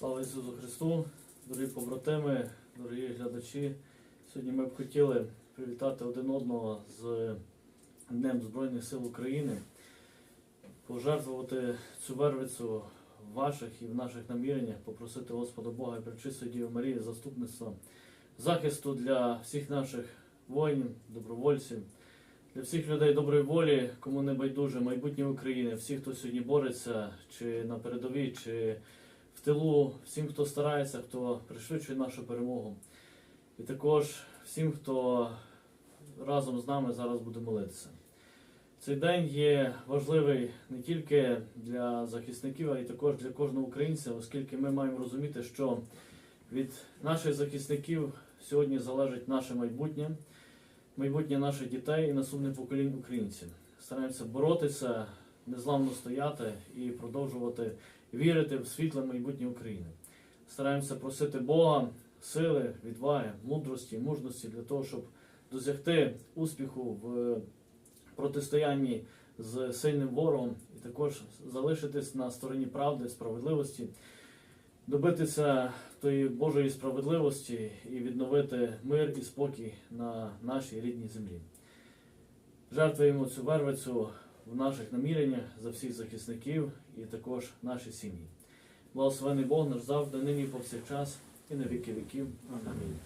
Слава Ісусу Христу, дорогі побратими, дорогі глядачі. Сьогодні ми б хотіли привітати один одного з Днем Збройних сил України, пожертвувати цю вервицю в ваших і в наших наміреннях, попросити Господа Бога і Пречистої Діви Марії заступництва, захисту для всіх наших воїнів, добровольців, для всіх людей доброї волі, кому не байдуже майбутнє України, всіх, хто сьогодні бореться, чи на передовій, чи в тилу, всім, хто старається, хто пришвидшує нашу перемогу. І також всім, хто разом з нами зараз буде молитися. Цей день є важливий не тільки для захисників, а й також для кожного українця, оскільки ми маємо розуміти, що від наших захисників сьогодні залежить наше майбутнє, майбутнє наших дітей і наступне поколінь українців. Стараємося боротися, незламно стояти і продовжувати вірити в світле майбутнє України. Стараємося просити Бога сили, відваги, мудрості, мужності для того, щоб досягти успіху в протистоянні з сильним ворогом і також залишитись на стороні правди, справедливості, добитися тої Божої справедливості і відновити мир і спокій на нашій рідній землі. Жертвуємо цю вервицю в наших наміреннях за всіх захисників і також наші сім'ї. Благословений Бог наш завжди, нині повсякчас, і на віки віків. Амінь.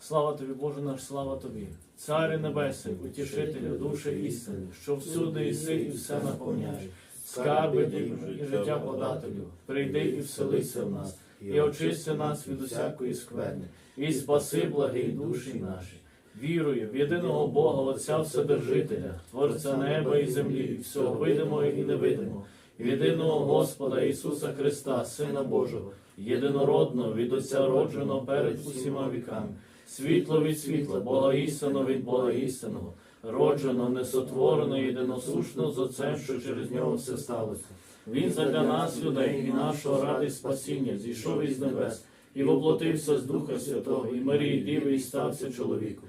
Слава тобі, Боже наш, слава тобі, Царе Небесний, утішителю душі істини, що всюди іси і все наповняєш, скарби дім і життя подателю, прийди і вселися в нас, і очисти нас від усякої скверни, і спаси благий душі наші. Вірую в єдиного Бога, Отця Вседержителя, Творця неба і землі, всього видимого і невидимого, в єдиного Господа Ісуса Христа, Сина Божого, єдинородного від Отця родженого перед усіма віками, світло від світла, Бога істинного від Бога істинного, родженого, несотвореного, єдиносушного з Отцем, що через нього все сталося. Він задля нас, людей, і нашого ради спасіння, зійшов із небес, і воплотився з Духа Святого, і Марії Діви, і стався чоловіком,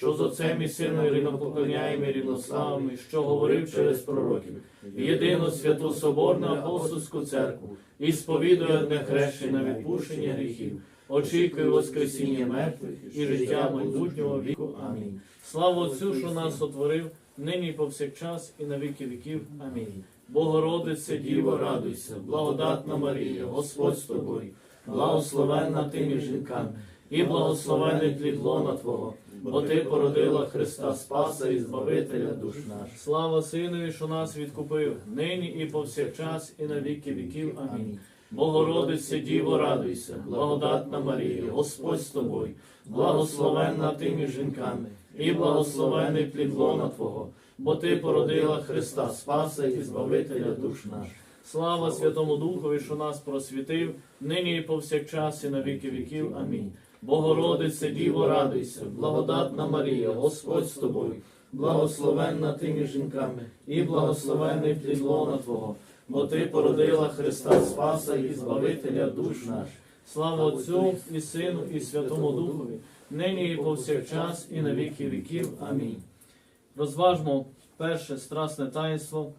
що з Отцем і Сином рівнопоклоняємо і що говорив через пророків, єдину святу Соборну апостольську церкву, і сповідує одне хрещення на відпущення гріхів, очікує Воскресіння мертвих і життя майбутнього віку. Амінь. Слава Отцю, що нас сотворив, нині і повсякчас, і на віки віків. Амінь. Богородице, Діво, радуйся, благодатна Марія, Господь з тобою, благословенна ти між жінками, і благословений плід лона Твого, бо ти породила Христа Спаса і Збавителя душ наших. Слава Синові, що нас відкупив, нині і повсякчас, і на віки віків. Амінь. Богородице, Діво, радуйся, благодатна Марія, Господь з тобою, благословенна ти між жінками, і благословений плід лона Твого, бо ти породила Христа Спаса і Збавителя душ наших. Слава Святому Духові, що нас просвітив, нині і повсякчас, і на віки віків. Амінь. Богородице, Діво, радуйся, благодатна Марія, Господь з тобою, благословенна ти між жінками, і благословений плід лона Твого, бо ти породила Христа Спаса і Збавителя душ наших. Слава Отцю і Сину, і Святому Духові, нині і повсякчас, і на віки віків. Амінь. Розважмо перше страсне таїнство,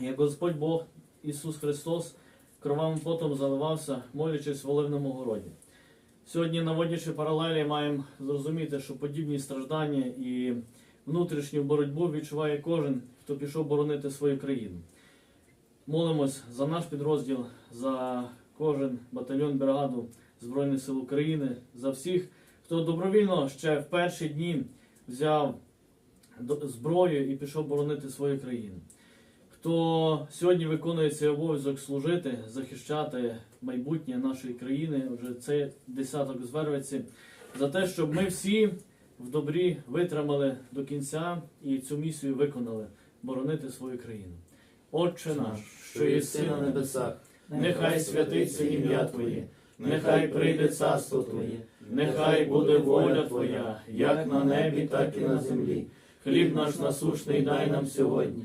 як Господь Бог Ісус Христос кровавим потом заливався, молячись в Оливному городі. Сьогодні, наводячи паралелі, маємо зрозуміти, що подібні страждання і внутрішню боротьбу відчуває кожен, хто пішов боронити свою країну. Молимось за наш підрозділ, за кожен батальйон бригаду Збройних сил України, за всіх, хто добровільно ще в перші дні взяв зброю і пішов боронити свою країну. Хто сьогодні виконує цей обов'язок служити, захищати майбутнє нашої країни, вже цей десяток зверветься, за те, щоб ми всі в добрі витримали до кінця і цю місію виконали боронити свою країну. Отче наш, що єси на небесах, нехай святиться ім'я Твоє, нехай прийде царство Твоє, нехай буде воля Твоя, як на небі, так і на землі. Хліб наш насушний дай нам сьогодні,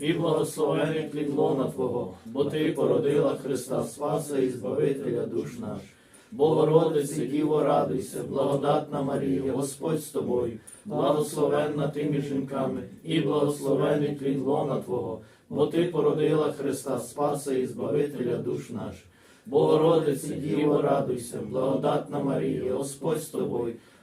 і благословений плід лона Твого, бо Ти породила Христа Спаса і Збавителя душ наших. Богородице, Діво, радуйся, благодатна Марія, Господь з тобою, благословенна ти між жінками, і благословений плід лона Твого, бо Ти породила Христа Спаса і Збавителя душ наших. Богородице, Діво, радуйся, благодатна Марія, Господь з тобою,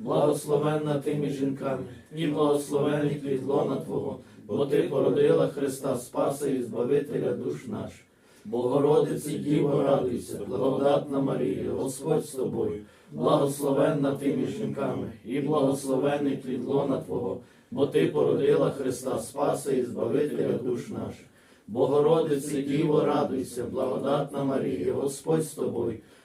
благословенна ти між жінками, і благословений плід лона Твого, бо Ти породила Христа Спаса і Збавителя душ наших. Богородице, Діво, радуйся, благодатна Марія, Господь з тобою, благословенна ти між жінками, і благословений плід лона Твого, бо Ти породила Христа Спаса і Збавителя душ наших. Богородице, Діво, радуйся, благодатна Марія, Господь з тобою,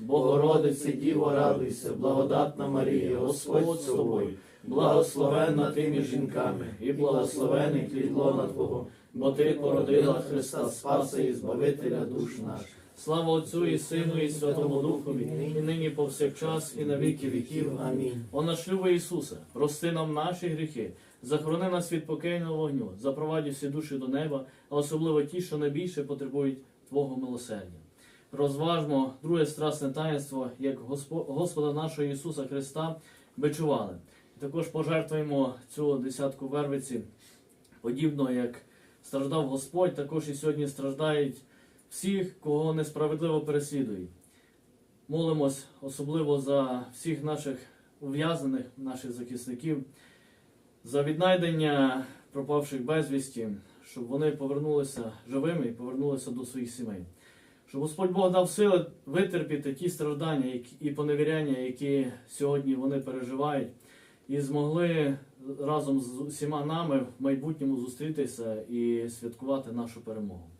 Богородице, Діво, радуйся, благодатна Марія, Господь з тобою, благословенна ти між жінками, і благословений плід лона Твого, бо Ти породила Христа Спаса і Збавителя душ наших. Слава Отцю і Сину, і Святому Духові, і нині повсякчас, і на віки віків. Амінь. О наш любий Ісусе, прости нам наші гріхи, захорони нас від покійного вогню, запроваді всі душі до неба, а особливо ті, що найбільше потребують Твого милосердя. Розважмо друге страсне таїнство, як Господа нашого Ісуса Христа бичували. Також пожертвуємо цю десятку вервиці, подібно як страждав Господь, також і сьогодні страждають всіх, кого несправедливо переслідують. Молимось особливо за всіх наших ув'язнених, наших захисників, за віднайдення пропавших безвісті, щоб вони повернулися живими і повернулися до своїх сімей. Щоб Господь Бог дав сили витерпіти ті страждання і поневіряння, які сьогодні вони переживають, і змогли разом з усіма нами в майбутньому зустрітися і святкувати нашу перемогу.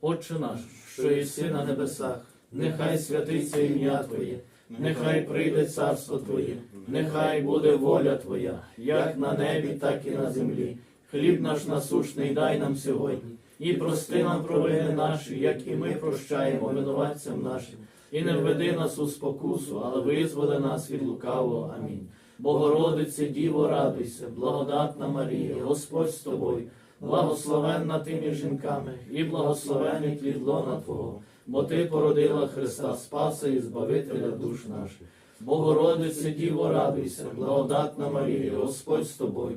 Отче наш, що єси на небесах, нехай святиться ім'я Твоє, нехай прийде царство Твоє, нехай буде воля Твоя, як на небі, так і на землі. Хліб наш насушний дай нам сьогодні, і прости нам провини наші, як і ми прощаємо винуватцям нашим. І не введи нас у спокусу, але визволи нас від лукавого. Амінь. Богородице, Діво, радуйся, благодатна Марія, Господь з тобою, благословенна ти між жінками, і благословений плід лона Твого, бо Ти породила Христа Спаса і Збавителя душ наших. Богородице, Діво, радуйся, благодатна Марія, Господь з тобою,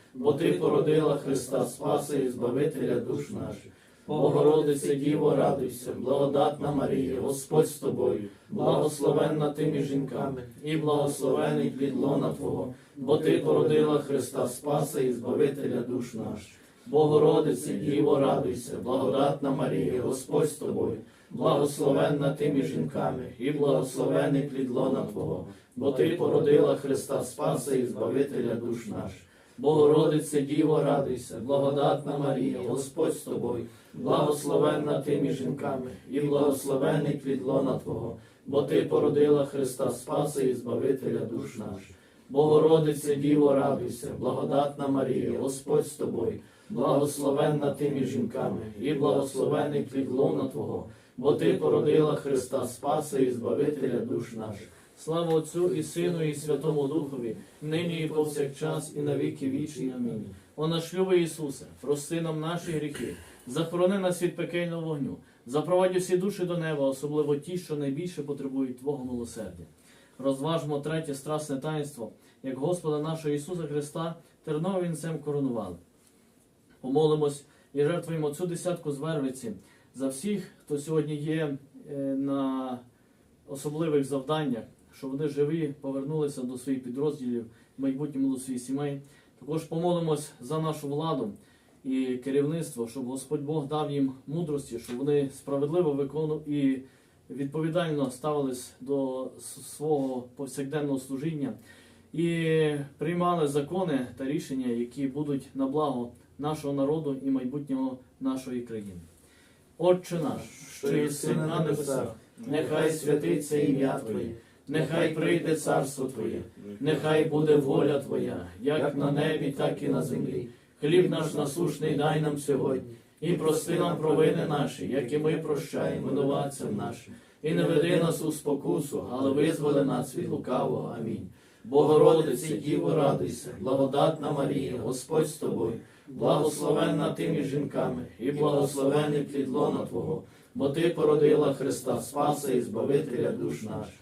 бо Ти породила Христа Спаса і Збавителя душ наших. Богородице Діво, радуйся, благодатна Марія, Господь з тобою, благословенна ти між жінками, і благословений плід лона Твого, бо Ти породила Христа Спаса і Збавителя душ наш. Богородице Діво, радуйся, благодатна Марія, Господь з тобою, благословенна ти між жінками, і благословений плід лона Твого, бо Ти породила Христа Спаса і Збавителя душ наш. Богородице Діво, радуйся, благодатна Марія, Господь з тобою, благословенна ти між жінками, і благословений плід лона Твого, бо Ти породила Христа Спаса і Збавителя душ наш. Богородице Діво, радуйся, благодатна Марія, Господь з тобою, благословенна ти між жінками, і благословений плід лона Твого, бо Ти породила Христа Спаса і Збавителя душ наших. Слава Отцю і Сину, і Святому Духові, нині і повсякчас, і на віки вічні. Амінь. О наш любий Ісусе, прости нам наші гріхи, захорони нас від пекельного вогню, запровадь усі душі до неба, особливо ті, що найбільше потребують Твого милосердя. Розважмо третє страсне таїнство, як Господа нашого Ісуса Христа терновим вінцем коронували. Помолимось і жертвуємо цю десятку з за всіх, хто сьогодні є е, на особливих завданнях, щоб вони живі повернулися до своїх підрозділів, в майбутньому до своїх сімей. Також помолимось за нашу владу і керівництво, щоб Господь Бог дав їм мудрості, щоб вони справедливо виконували і відповідально ставились до свого повсякденного служіння і приймали закони та рішення, які будуть на благо нашого народу і майбутнього нашої країни. Отче наш, що єси на небесах, Нехай святиться ім'я Твоє, нехай прийде царство Твоє, нехай буде воля Твоя, як на небі, так і на землі. Хліб наш насушний дай нам сьогодні, і прости нам провини наші, як і ми прощаємо винуватцям нашим. І не веди нас у спокусу, але визволи нас від лукавого. Амінь. Богородице, Діво, радуйся, благодатна Марія, Господь з тобою, благословенна ти між жінками, і благословений плід лона Твого, бо Ти породила Христа Спаса і Збавителя душ наших.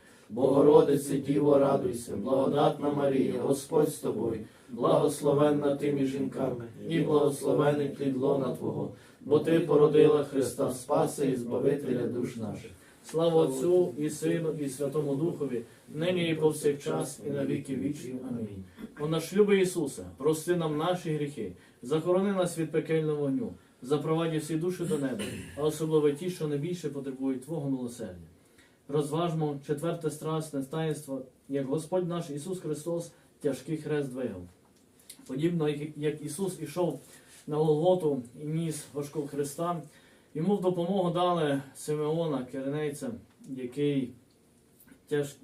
Богородице, Діво, радуйся, благодатна Марія, Господь з тобою, благословенна ти між жінками, і благословений плід лона Твого, бо Ти породила Христа Спаса і Збавителя душ наших. Слава Отцю і Сину, і Святому Духові, нині і повсякчас, і на віки вічні. Амінь. О наш любий Ісусе, прости нам наші гріхи, захорони нас від пекельного вогню, запровадь всі душі до неба, а особливо ті, що найбільше потребують Твого милосердя. Розважмо четверте страсне таїнство, як Господь наш Ісус Христос тяжкий хрест двигав. Подібно, як- Ісус ішов на Голготу і ніс важкого хреста, йому в допомогу дали Симеона, керенейця, який теж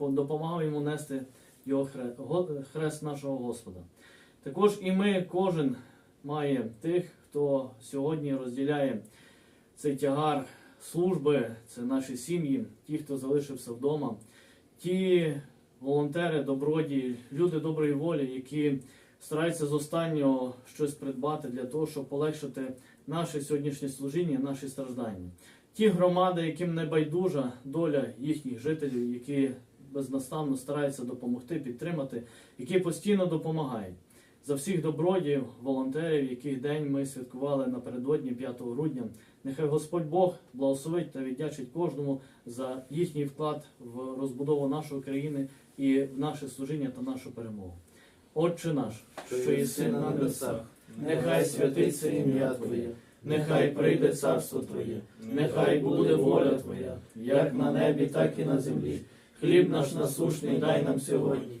допомагав йому нести його хрест, хрест нашого Господа. Також і ми, кожен має тих, хто сьогодні розділяє цей тягар служби, це наші сім'ї, ті, хто залишився вдома, ті волонтери, добродії, люди доброї волі, які стараються з останнього щось придбати для того, щоб полегшити наше сьогоднішнє служіння, наші страждання. Ті громади, яким не байдужа доля їхніх жителів, які безнаставно стараються допомогти, підтримати, які постійно допомагають. За всіх добродіїв, волонтерів, яких день ми святкували напередодні 5 грудня. Нехай Господь Бог благословить та віддячить кожному за їхній вклад в розбудову нашої країни і в наше служіння та нашу перемогу. Отче наш, що єси на небесах, нехай святиться ім'я Твоє, нехай прийде царство Твоє, нехай буде воля Твоя, як на небі, так і на землі. Хліб наш насушний дай нам сьогодні,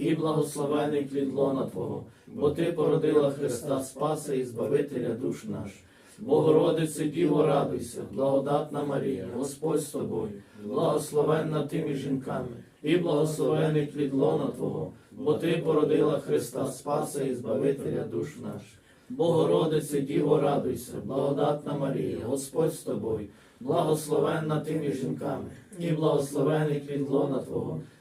і благословений плід лона Твого, бо Ти породила Христа Спаса і Збавителя душ наших. Богородице, Діво, радуйся, благодатна Марія, Господь з тобою, благословенна ти між жінками, і благословений плід лона Твого, бо Ти породила Христа Спаса і Збавителя душ наших. Богородице, Діво, радуйся, благодатна Марія, Господь з тобою, благословенна ти жінками, і благословений плід лона Твого,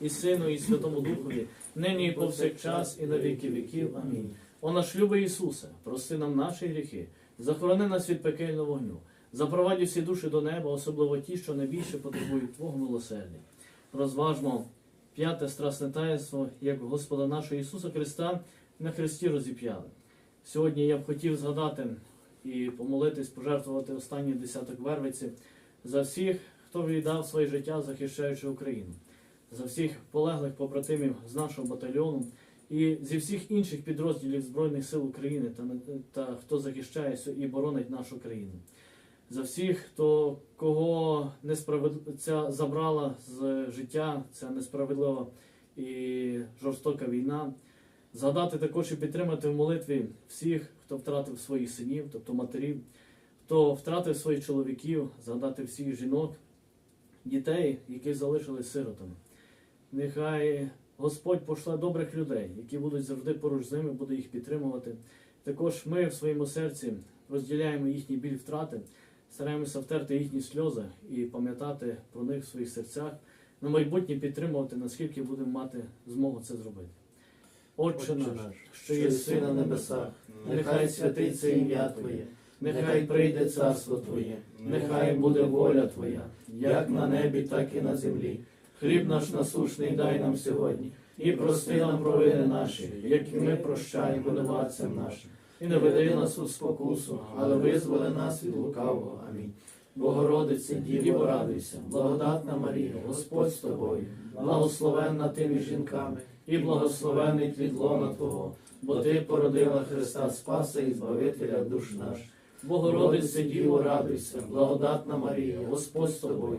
і Сину, і Святому Духові, нині і повсякчас, і на віки віків. Амінь. О наш любий Ісусе, прости нам наші гріхи, захорони нас від пекельного вогню, запроваді всі душі до неба, особливо ті, що найбільше потребують Твого милосердя. Розважмо п'яте страсне таїнство, як Господа нашого Ісуса Христа на хресті розіп'яли. Сьогодні я б хотів згадати і помолитись, пожертвувати останній десяток вервиці за всіх, хто віддав своє життя, захищаючи Україну, за всіх полеглих побратимів з нашого батальйону і зі всіх інших підрозділів Збройних сил України та, та хто захищає і боронить нашу країну. За всіх, хто кого несправед... ця забрала з життя, ця несправедлива і жорстока війна. Згадати також і підтримати в молитві всіх, хто втратив своїх синів, тобто матерів, хто втратив своїх чоловіків, згадати всіх жінок, дітей, які залишились сиротами. Нехай Господь пошле добрих людей, які будуть завжди поруч з ними, буде їх підтримувати. Також ми в своєму серці розділяємо їхній біль втрати, стараємося втерти їхні сльози і пам'ятати про них в своїх серцях, на майбутнє підтримувати, наскільки будемо мати змогу це зробити. Отче наш, що єси на небесах, нехай святиться ім'я Твоє, нехай прийде царство Твоє, нехай буде воля Твоя, як на небі, так і на землі. Хліб наш насушний дай нам сьогодні, і прости нам провини наші, як і ми прощаємо винуватцям нашим. І не веди нас у спокусу, але визволи нас від лукавого. Амінь. Богородице, Діво, радуйся, благодатна Марія, Господь з тобою, благословенна ти між жінками, і благословений плід лона Твого, бо ти породила Христа Спаса і Збавителя душ наш. Богородице Діво, радуйся, благодатна Марія, Господь з тобою,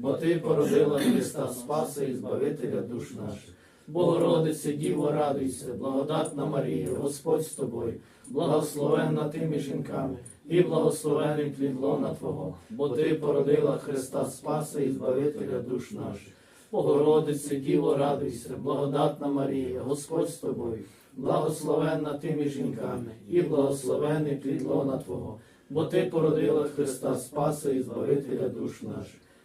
бо ти породила Христа Спаса і Збавителя душ наших. Богородице, Діво, радуйся, благодатна Марія, Господь з тобою, благословенна ти жінками, і благословений плід лона Твого, бо ти породила Христа Спаса і Збавителя душ наших. Богородице, Діво, радуйся, благодатна Марія, Господь з тобою, благословенна ти жінками, і благословений плід лона Твого, бо ти породила Христа Спаса і Збавителя душ наших.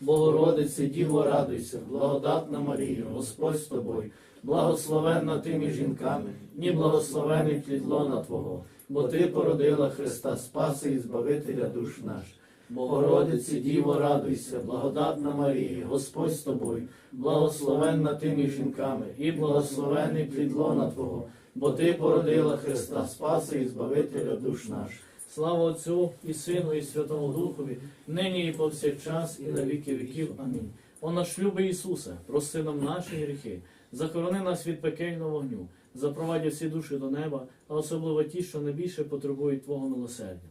Богородице, Діво, радуйся, благодатна Марія, Господь з тобою, благословенна ти між жінками, і благословений плід лона Твого, бо ти породила Христа Спаса і Збавителя душ наших. Богородице, Діво, радуйся, благодатна Марія, Господь з тобою, благословенна ти між жінками, і благословений плід лона Твого, бо ти породила Христа Спаса і Збавителя душ наших. Слава Отцю і Сину, і Святому Духові, нині і повсякчас, і на віки віків. Амінь. О наш любий Ісусе, прости нам наші гріхи, захорони нас від пекельного вогню, запровадь всі душі до неба, а особливо ті, що найбільше потребують Твого милосердя.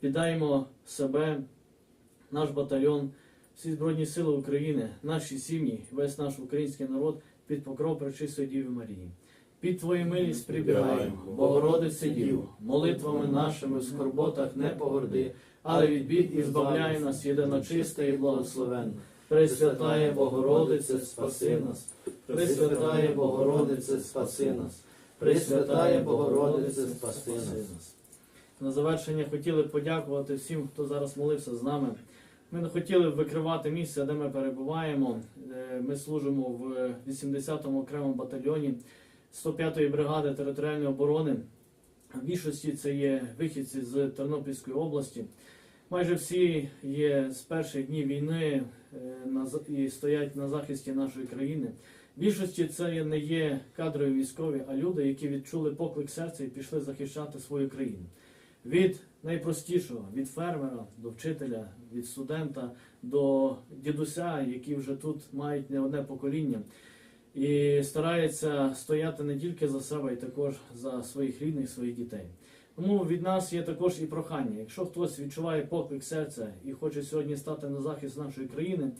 Піддаємо себе, наш батальйон, всі Збройні Сили України, наші сім'ї, весь наш український народ під покров Пречистої Діви Марії. Під Твою милість прибігаємо, Богородице Діво, молитвами нашими в скорботах не погорди, але від бід і збавляй нас єдино чиста і благословенна. Пресвятає Богородице, спаси нас. Пресвятає Богородице, спаси нас. Пресвятає Богородице, спаси нас. На завершення хотіли б подякувати всім, хто зараз молився з нами. Ми не хотіли б викривати місце, де ми перебуваємо. Е, Ми служимо в 80-му окремому батальйоні 105-ї бригади територіальної оборони. В більшості це є вихідці з Тернопільської області. Майже всі є з перших днів війни е, і стоять на захисті нашої країни. В більшості це не є кадрові військові, а люди, які відчули поклик серця і пішли захищати свою країну. Від найпростішого, від фермера до вчителя, від студента до дідуся, які вже тут мають не одне покоління, і стараються стояти не тільки за себе, і також за своїх рідних, своїх дітей. Тому від нас є також і прохання. Якщо хтось відчуває поклик серця і хоче сьогодні стати на захист нашої країни,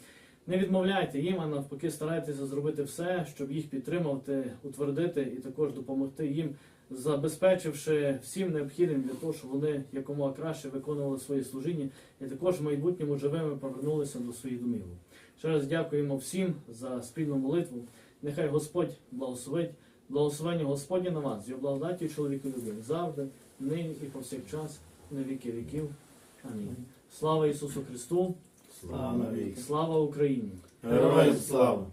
не відмовляйте їм, а навпаки, старайтеся зробити все, щоб їх підтримати, утвердити і також допомогти їм, забезпечивши всім необхідним для того, щоб вони якомога краще виконували свої служіння і також в майбутньому живими повернулися до своїх домівок. Ще раз дякуємо всім за спільну молитву. Нехай Господь благословить, благословення Господня на вас, його благодаті чоловіку любив завжди, нині і повсякчас, на віки віків. Амінь. Слава Ісусу Христу! Слава. Слава Україні! Героям слава!